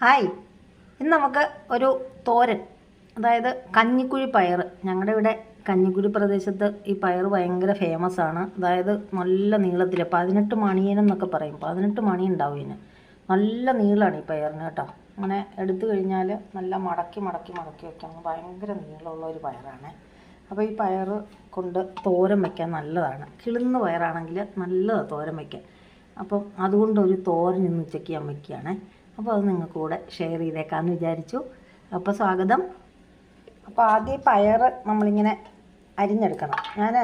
Hi. ഇന്ന് നമുക്ക് ഒരു തോരൻ അതായത് കഞ്ഞിക്കുഴി പയർ ഞങ്ങളുടെ ഇവിടെ കഞ്ഞിക്കുഴി പ്രദേശത്ത് ഈ പയർ ഭയങ്കര ഫേമസ് ആണ്. അതായത് നല്ല നീളത്തിൽ പതിനെട്ട് മണിയനം എന്നൊക്കെ പറയും. പതിനെട്ട് മണി ഉണ്ടാവും ഇതിന്. നല്ല നീളമാണ് ഈ പയറിന് കേട്ടോ. അങ്ങനെ എടുത്തു കഴിഞ്ഞാൽ നല്ല മടക്കി മടക്കി മടക്കി വെക്കാൻ ഭയങ്കര നീളമുള്ള ഒരു പയറാണ്. അപ്പോൾ ഈ പയർ കൊണ്ട് തോരൻ വയ്ക്കാൻ നല്ലതാണ്. കിളുന്ന പയറാണെങ്കിൽ നല്ലതാണ് തോരൻ വയ്ക്കാൻ അപ്പം അതുകൊണ്ടൊരു തോരൻ ഇന്ന് ഉച്ചയ്ക്ക് ഞാൻ വയ്ക്കുകയാണ് അപ്പോൾ അത് നിങ്ങൾക്ക് കൂടെ ഷെയർ ചെയ്തേക്കാമെന്ന് വിചാരിച്ചു. അപ്പോൾ സ്വാഗതം. അപ്പോൾ ആദ്യം പയർ നമ്മളിങ്ങനെ അരിഞ്ഞെടുക്കണം. ഞാൻ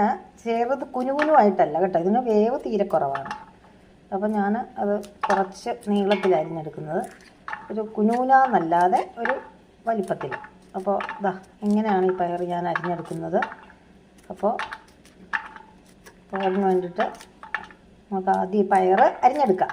ചെറുത് കുനുകുനുമായിട്ടല്ല കേട്ടോ ഇതിന് വേവ് തീരെ കുറവാണ്. അപ്പോൾ ഞാൻ അത് കുറച്ച് നീളത്തിൽ അരിഞ്ഞെടുക്കുന്നത്. ഒരു കുനുകുനാന്നല്ലാതെ ഒരു വലിപ്പത്തിൽ അപ്പോൾ ഇതാ ഇങ്ങനെയാണ് ഈ പയർ ഞാൻ അരിഞ്ഞെടുക്കുന്നത്. അപ്പോൾ പയറിന് വേണ്ടിയിട്ട് നമുക്ക് ആദ്യം ഈ പയർ അരിഞ്ഞെടുക്കാം.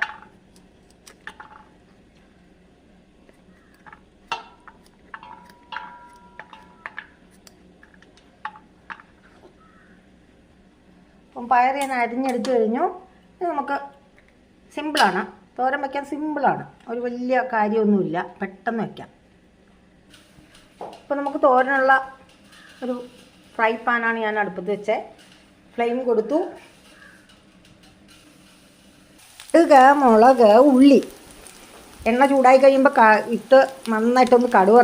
അപ്പം പയർ ഞാൻ അരിഞ്ഞെടുത്തു കഴിഞ്ഞു. ഇത് നമുക്ക് സിമ്പിളാണ് തോരൻ വയ്ക്കാൻ സിമ്പിളാണ് ഒരു വലിയ കാര്യമൊന്നുമില്ല. പെട്ടെന്ന് വയ്ക്കാം ഇപ്പം നമുക്ക് തോരനുള്ള ഒരു ഫ്രൈ പാനാണ് ഞാൻ അടുപ്പത്ത് വെച്ചത് ഫ്ലെയിം കൊടുത്തു. ഇടുക മുളക് ഉള്ളി. എണ്ണ ചൂടായി കഴിയുമ്പോൾ ഇട്ട് നന്നായിട്ടൊന്ന് കടുക്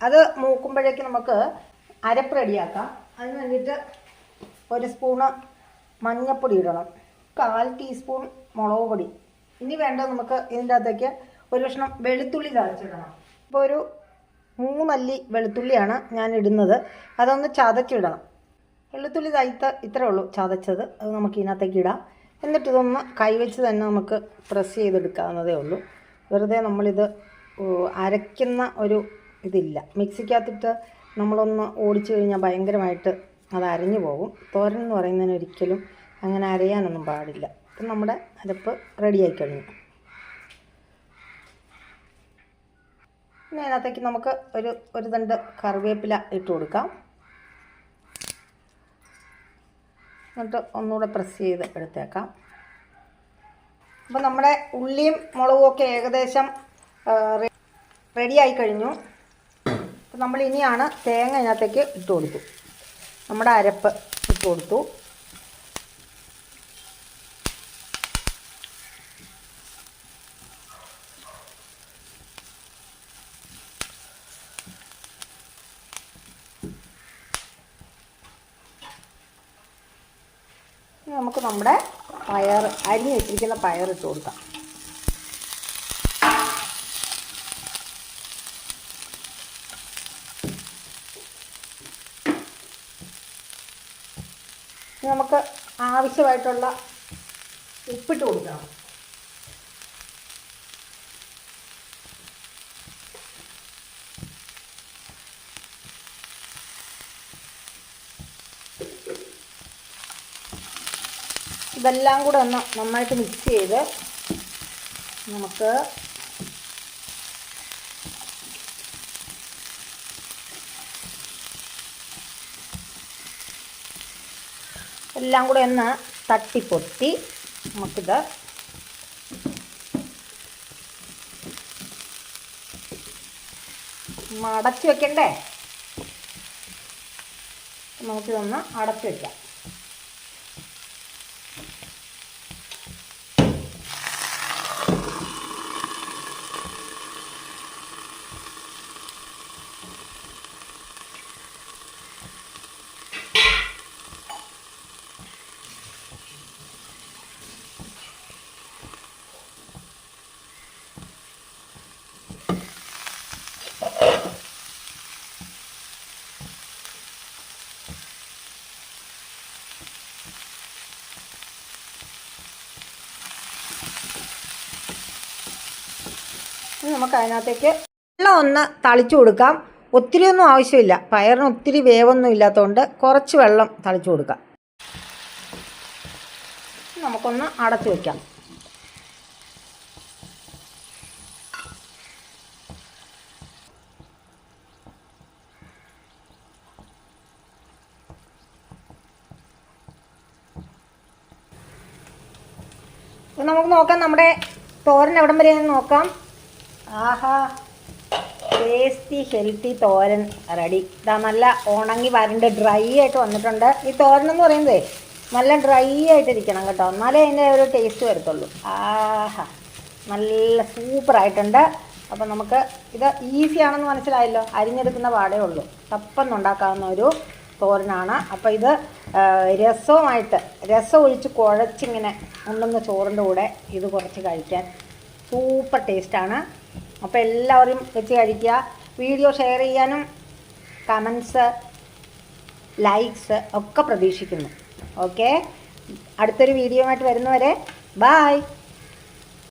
അത് മൂക്കുമ്പോഴേക്ക് നമുക്ക് അരപ്പ് റെഡിയാക്കാം. അതിന് വേണ്ടിയിട്ട് ഒരു സ്പൂണ് മഞ്ഞൾപ്പൊടി ഇടണം. കാൽ ടീസ്പൂൺ മുളക് പൊടി. ഇനി വേണ്ട നമുക്ക് ഇതിന്റെ അകത്തേക്ക് ഒരു കഷ്ണം വെളുത്തുള്ളി ചതച്ചിടണം. ഇപ്പോൾ ഒരു മൂന്നല്ലി വെളുത്തുള്ളിയാണ് ഞാൻ ഇടുന്നത്. അതൊന്ന് ചതച്ചിടണം. വെളുത്തുള്ളി തയ്ത്ത് ഇത്രേ ഉള്ളൂ ചതച്ചത്. അത് നമുക്ക് ഇതിനകത്തേക്ക് ഇടാം. എന്നിട്ട് ഇതൊന്ന് കൈവച്ച് തന്നെ നമുക്ക് പ്രസ് ചെയ്തെടുക്കാവുന്നതേ ഉള്ളൂ. വെറുതെ നമ്മളിത് അരയ്ക്കുന്ന ഒരു ഇതില്ല. മിക്സിക്കകത്തിട്ട് നമ്മളൊന്ന് ഓടിച്ചു കഴിഞ്ഞാൽ ഭയങ്കരമായിട്ട് അത് അരഞ്ഞു പോകും. തോരൻ എന്ന് പറയുന്നതിന് ഒരിക്കലും അങ്ങനെ അരയാനൊന്നും പാടില്ല. അപ്പം നമ്മുടെ അരപ്പ് റെഡിയായി കഴിഞ്ഞു. പിന്നെ അതിനകത്തേക്ക് നമുക്ക് ഒരു ഒരു തണ്ട് കറിവേപ്പില ഇട്ട് കൊടുക്കാം. എന്നിട്ട് ഒന്നുകൂടെ പ്രസ് ചെയ്ത് എടുത്തേക്കാം. അപ്പോൾ നമ്മുടെ ഉള്ളിയും മുളകും ഒക്കെ ഏകദേശം റെഡിയായി കഴിഞ്ഞു. അപ്പോൾ നമ്മൾ ഇനിയാണ് തേങ്ങ ഇതിനകത്തേക്ക് ഇട്ട് കൊടുത്തു. നമ്മുടെ അരപ്പ് ഇട്ട് കൊടുത്തു. നമുക്ക് നമ്മുടെ പയർ അരിഞ്ഞ് വെച്ചിരിക്കുന്ന പയർ ഇട്ട് കൊടുക്കാം. നമുക്ക് ആവശ്യമായിട്ടുള്ള ഉപ്പിട്ട് കൊടുക്കണം ഇതെല്ലാം കൂടെ ഒന്ന് നന്നായിട്ട് മിക്സ് ചെയ്ത് നമുക്ക് എല്ലാം കൂടെ ഒന്ന് തട്ടിപ്പൊത്തി നമുക്കിത് അടച്ചു വെക്കണ്ടേ? നമുക്കിതൊന്ന് അടച്ചു വെക്കാം. ഇനി നമുക്ക് അതിനകത്തേക്ക് വെള്ളം ഒന്ന് തളിച്ചു കൊടുക്കാം. ഒത്തിരി ഒന്നും ആവശ്യമില്ല. പയറിന് ഒത്തിരി വേവൊന്നും ഇല്ലാത്തതുകൊണ്ട് കുറച്ച് വെള്ളം തളിച്ചു കൊടുക്കാം. നമുക്കൊന്ന് അടച്ചു വയ്ക്കാം നമുക്ക് നോക്കാം നമ്മുടെ തോരൻ എവിടം വരെയാണെന്ന് നോക്കാം. ആഹാ. ടേസ്റ്റി ഹെൽത്തി തോരൻ റെഡി. ഇതാ നല്ല ഉണങ്ങി വരണ്ട് ഡ്രൈ ആയിട്ട് വന്നിട്ടുണ്ട്. ഈ തോരൻ എന്ന് പറയുന്നത് നല്ല ഡ്രൈ ആയിട്ടിരിക്കണം കേട്ടോ. എന്നാലേ അതിന്റെ ഒരു ടേസ്റ്റ് വരത്തുള്ളൂ. ആഹാ. നല്ല സൂപ്പറായിട്ടുണ്ട് അപ്പം നമുക്ക് ഇത് ഈസി ആണെന്ന് മനസ്സിലായല്ലോ. അരിഞ്ഞെടുക്കുന്ന പാടേ ഉള്ളൂ. തപ്പെന്നുണ്ടാക്കാവുന്ന ഒരു തോരനാണ്. അപ്പോൾ ഇത് രസവുമായിട്ട് രസം ഒഴിച്ച് കുഴച്ചിങ്ങനെ ഉണ്ടെന്ന് ചോറിന്റെ കൂടെ ഇത് കുറച്ച് കഴിക്കാൻ സൂപ്പർ ടേസ്റ്റാണ് അപ്പോൾ എല്ലാവരും വെച്ച് കഴിക്കുക. വീഡിയോ ഷെയർ ചെയ്യാനും കമൻസ് ലൈക്സ് ഒക്കെ പ്രതീക്ഷിക്കുന്നു. ഓക്കെ അടുത്തൊരു വീഡിയോ ആയിട്ട് വരുന്നവരെ ബായ്